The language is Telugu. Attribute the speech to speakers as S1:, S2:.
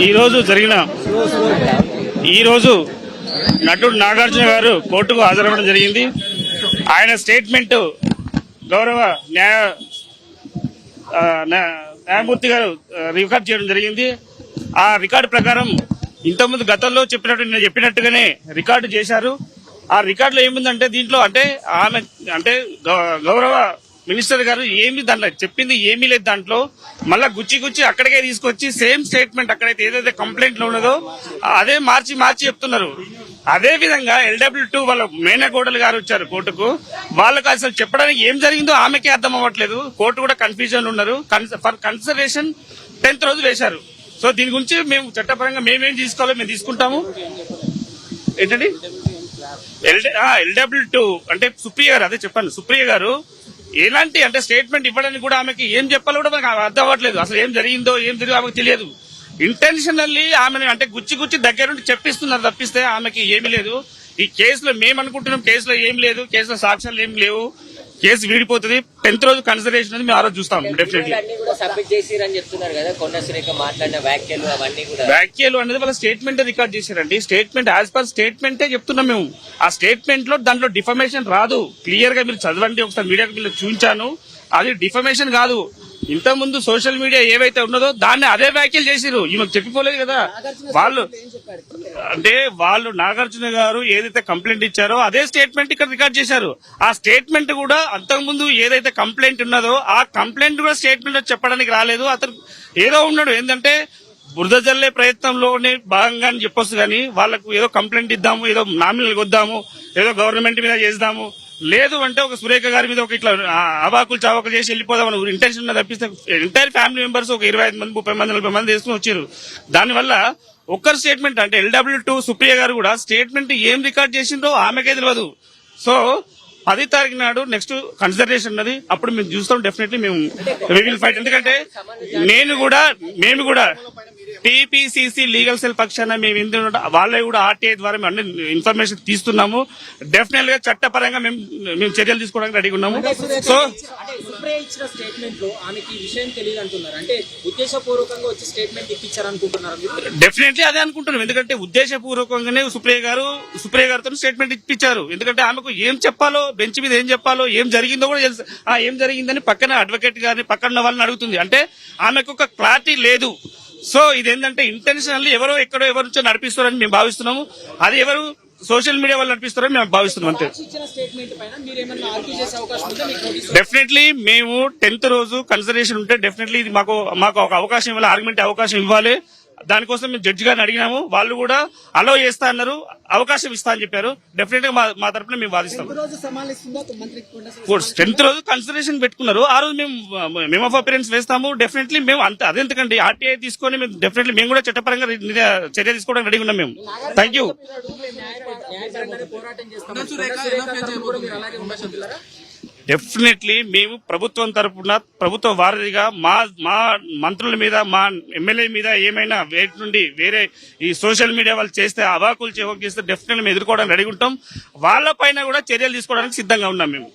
S1: ఈరోజు జరిగిన ఈరోజు నటుడు నాగార్జున గారు కోర్టుకు హాజరవ్వడం జరిగింది. ఆయన స్టేట్మెంట్ గౌరవ న్యాయ న్యాయమూర్తి గారు రికార్డ్ చేయడం జరిగింది. ఆ రికార్డు ప్రకారం ఇంతకుముందు గతంలో చెప్పినట్టు నేను చెప్పినట్టుగానే రికార్డు చేశారు. ఆ రికార్డులో ఏముందంటే దీంట్లో అంటే ఆమె అంటే గౌ- గౌరవ మినిస్టర్ గారు ఏమి దాంట్లో చెప్పింది ఏమీ లేదు దాంట్లో. మళ్ళా గుచ్చి గుచ్చి అక్కడికే తీసుకొచ్చి సేమ్ స్టేట్మెంట్ అక్కడైతే ఏదైతే కంప్లైంట్లో ఉన్నదో అదే మార్చి మార్చి చెప్తున్నారు. అదే విధంగా ఎల్డబ్ల్యూ టూ వాళ్ళ మేనగోడలు గారు వచ్చారు కోర్టుకు. వాళ్ళకు అసలు చెప్పడానికి ఏం జరిగిందో ఆమెకే అర్థం అవ్వట్లేదు. కోర్టు కూడా కన్ఫ్యూజన్ ఉన్నారు. ఫర్ కన్సిడరేషన్ టెన్త్ రోజు వేశారు. సో దీని గురించి మేము చట్టపరంగా మేమేం తీసుకోవాలో మేము తీసుకుంటాము. ఏంటండి? ఎల్డబ్ల్యూ టూ అంటే సుప్రియ గారు అదే చెప్పాను సుప్రియ గారు ఎలాంటి అంటే స్టేట్మెంట్ ఇవ్వడానికి కూడా ఆమెకి ఏం చెప్పాలో కూడా మనకు అర్థం అవ్వట్లేదు. అసలు ఏం జరిగిందో ఏం జరిగిందో ఆమెకు తెలియదు. ఇంటెన్షనల్లీ ఆమెను అంటే గుచ్చి గుచ్చి దగ్గరుండి చెప్పిస్తున్నారు తప్పిస్తే ఆమెకి ఏమీ లేదు. ఈ కేసులో మేము అనుకుంటున్నాం కేసులో ఏం లేదు. కేసులో సాక్ష్యాలు ఏం లేవు. కేసు వీడిపోతుంది. టెన్త్ రోజు కన్సిడరేషన్ అని మేము ఆ రోజు చూస్తాం డెఫినెట్లీ
S2: వ్యాఖ్యలు
S1: అనేది వాళ్ళ స్టేట్మెంట్ రికార్డ్ చేశారండి. స్టేట్మెంట్ యాజ్ పర్ స్టేట్మెంటే చెప్తున్నాం మేము. ఆ స్టేట్మెంట్లో దాంట్లో డిఫర్మేషన్ రాదు. క్లియర్గా మీరు చదవండి ఒకసారి మీడియాకి మీరు చూపించాను. అది డిఫర్మేషన్ కాదు. ఇంత ముందు సోషల్ మీడియా ఏవైతే ఉన్నదో దాన్ని అదే వ్యాఖ్యలు చేసిరు ఈమెకు చెప్పిపోలేదు కదా. వాళ్ళు అంటే వాళ్ళు నాగార్జున గారు ఏదైతే కంప్లైంట్ ఇచ్చారో అదే స్టేట్మెంట్ ఇక్కడ రికార్డ్ చేశారు. ఆ స్టేట్మెంట్ కూడా అంతకుముందు ఏదైతే కంప్లైంట్ ఉన్నదో ఆ కంప్లైంట్ కూడా స్టేట్మెంట్ చెప్పడానికి రాలేదు. అతను ఏదో ఉన్నాడు. ఏంటంటే బురద జల్లే ప్రయత్నంలోనే భాగంగా అని చెప్పొచ్చు కానీ వాళ్ళకు ఏదో కంప్లైంట్ ఇద్దాము ఏదో నామినల్ వద్దాము ఏదో గవర్నమెంట్ మీద చేద్దాము లేదు అంటే ఒక సురేఖ గారి మీద ఒక ఇట్లా అవాకులు చావకులు చేసి వెళ్ళిపోదాం అని ఇంటెన్షన్ తప్పిస్తే ఎంటైర్ ఫ్యామిలీ మెంబర్స్ ఒక ఇరవై ఐదు మంది ముప్పై మంది నలభై మంది తీసుకుని వచ్చారు. దానివల్ల ఒక్కరు స్టేట్మెంట్ అంటే ఎల్డబ్ల్యూ టూ సుప్రియ గారు కూడా స్టేట్మెంట్ ఏం రికార్డ్ చేసిందో ఆమెకే తెలియదు సో పది తారీఖు నాడు నెక్స్ట్ కన్సిడరేషన్ ఉన్నది. అప్పుడు మేము చూస్తాం డెఫినెట్లీ మేము విల్ ఫైట్ ఎందుకంటే నేను కూడా మేము కూడా టీపీసీసీ లీగల్ సెల్ పక్షాన మేము ఎందుకు వాళ్ళే కూడా ఆర్టీఐ ద్వారా మేము అన్ని ఇన్ఫర్మేషన్ తీస్తున్నాము. డెఫినెట్గా చట్టపరంగా మేము మేము చర్యలు తీసుకోవడానికి రెడీగా ఉన్నాము. సో
S3: అంటే సుప్రియ ఇచ్చిన స్టేట్మెంట్లో ఆమెకి ఈ విషయం తెలియదు అంటున్నారు అంటే ఉద్దేశపూర్వకంగా వచ్చి స్టేట్మెంట్ ఇప్పించారు అనుకుంటున్నారు మీరు?
S1: డెఫినెట్లీ అదే అనుకుంటున్నాం. ఎందుకంటే ఉద్దేశపూర్వకంగానే సుప్రియ గారు సుప్రియ గారితో స్టేట్మెంట్ ఇప్పించారు. ఎందుకంటే ఆమెకు ఏం చెప్పాలో బెంచ్ మీద ఏం చెప్పాలో ఏం జరిగిందో కూడా తెలుసు. ఆ ఏం జరిగిందని పక్కన అడ్వకేట్ గారిని పక్కన వాళ్ళని అడుగుతుంది. అంటే ఆమెకు ఒక క్లారిటీ లేదు. సో ఇదేంటంటే ఇంటెన్షనల్లీ ఎవరో ఎక్కడో ఎవరి నుంచో నడిపిస్తారని మేము భావిస్తున్నాము. అది ఎవరు సోషల్ మీడియా వాళ్ళు నడిపిస్తారని మేము భావిస్తున్నాం అంతే. డెఫినెట్లీ మేము టెన్త్ రోజు కన్సిడరేషన్ ఉంటే డెఫినెట్లీ ఇది మాకు మాకు ఒక అవకాశం ఇవ్వాలి ఆర్గ్యుమెంట్ అవకాశం ఇవ్వాలి. దానికోసం మేము జడ్జి గారిని అడిగినాము. వాళ్ళు కూడా అలో చేస్తా అన్నారు. అవకాశం ఇస్తా అని చెప్పారు. డెఫినెట్గా మా మా తరపున మేము వాదిస్తాం. టెన్త్ రోజు కన్సిడరేషన్ పెట్టుకున్నారు. ఆ రోజు మేము మేము ఆఫ్ అపిరెన్స్ వేస్తాము. డెఫినెట్లీ మేము అంత అదెందుకండి? ఆర్టీఐ తీసుకొని మేము డెఫినెట్లీ మేము కూడా చట్టపరంగా చర్య తీసుకోవడానికి రెడీ ఉన్నాం మేము. థ్యాంక్ యూ డెఫినెట్లీ మేము ప్రభుత్వం తరఫున ప్రభుత్వ వారధిగా మా మా మంత్రుల మీద మా ఎమ్మెల్యే మీద ఏమైనా వేటి నుండి వేరే ఈ సోషల్ మీడియా వాళ్ళు చేస్తే అవాకులు చేస్తే డెఫినెట్లీ మేము ఎదుర్కోవడానికి రెడీ ఉంటాం. వాళ్ళ పైన కూడా చర్యలు తీసుకోవడానికి సిద్ధంగా ఉన్నాం మేము.